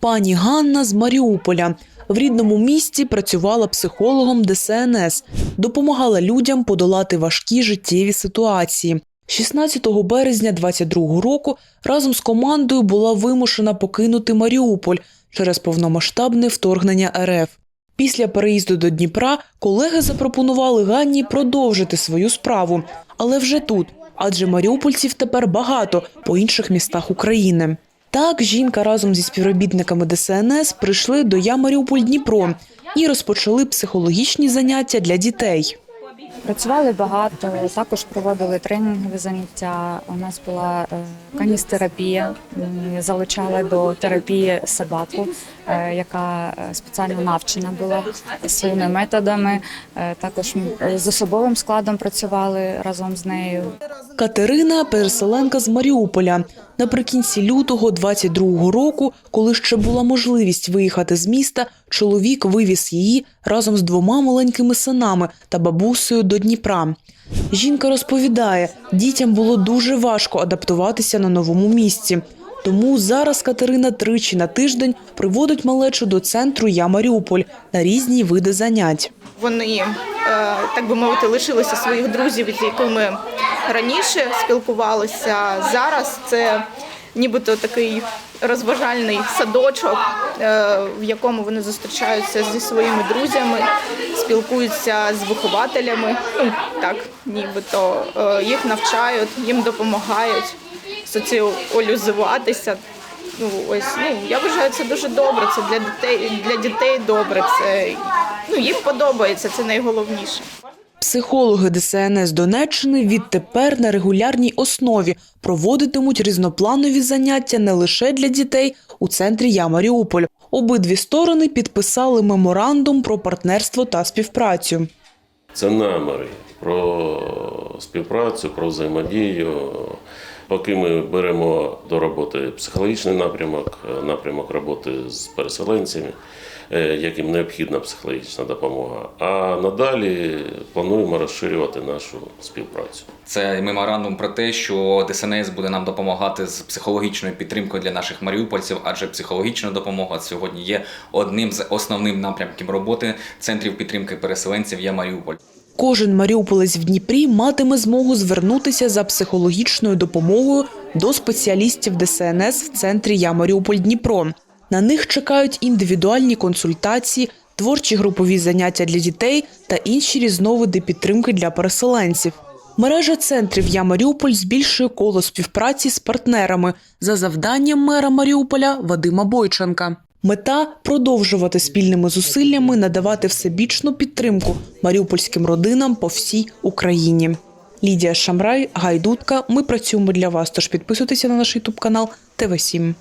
Пані Ганна з Маріуполя в рідному місті працювала психологом ДСНС, допомагала людям подолати важкі життєві ситуації. 16 березня 22 року разом з командою була вимушена покинути Маріуполь через повномасштабне вторгнення РФ. Після переїзду до Дніпра колеги запропонували Ганні продовжити свою справу, але вже тут, адже маріупольців тепер багато по інших містах України. Так, жінка разом зі співробітниками ДСНС прийшли до Я Маріуполь Дніпро і розпочали психологічні заняття для дітей. Працювали багато, також проводили тренінгові заняття. У нас була е, каністерапія. Залучали до терапії собаку, яка е, спеціально навчена була своїми методами. Е, Також з особовим складом працювали разом з нею. Катерина переселенка з Маріуполя. Наприкінці лютого 22-го року, коли ще була можливість виїхати з міста, чоловік вивіз її разом з двома маленькими синами та бабусею до Дніпра. Жінка розповідає, дітям було дуже важко адаптуватися на новому місці. Тому зараз Катерина тричі на тиждень приводить малечу до центру Я Маріуполь на різні види занять. Вони, е, так би мовити, лишилися своїх друзів, з якими раніше спілкувалися. Зараз це нібито такий розважальний садочок, е, в якому вони зустрічаються зі своїми друзями, спілкуються з вихователями. Ну так, нібито е, їх навчають, їм допомагають соціалізуватися. Ну ось ну я вважаю це дуже добре. Це для дітей для дітей добре. Це ну їм подобається. Це найголовніше. Психологи ДСНС Донеччини відтепер на регулярній основі проводитимуть різнопланові заняття не лише для дітей у центрі Я Маріуполь. Обидві сторони підписали меморандум про партнерство та співпрацю. Це наміри про співпрацю, про взаємодію. Поки ми беремо до роботи психологічний напрямок, напрямок роботи з переселенцями, е, яким необхідна психологічна допомога. А надалі плануємо розширювати нашу співпрацю. Це меморандум про те, що ДСНС буде нам допомагати з психологічною підтримкою для наших маріупольців, адже психологічна допомога сьогодні є одним з основних напрямків роботи центрів підтримки переселенців. Я Маріуполь. Кожен маріуполець в Дніпрі матиме змогу звернутися за психологічною допомогою до спеціалістів ДСНС в центрі Я Маріуполь Дніпро. На них чекають індивідуальні консультації, творчі групові заняття для дітей та інші різновиди підтримки для переселенців. Мережа центрів Я Маріуполь збільшує коло співпраці з партнерами за завданням мера Маріуполя Вадима Бойченка. Мета продовжувати спільними зусиллями надавати всебічну підтримку маріупольським родинам по всій Україні. Лідія Шамрай, Гайдутка. Ми працюємо для вас. Тож підписуйтеся на наш ютуб канал ТВ 7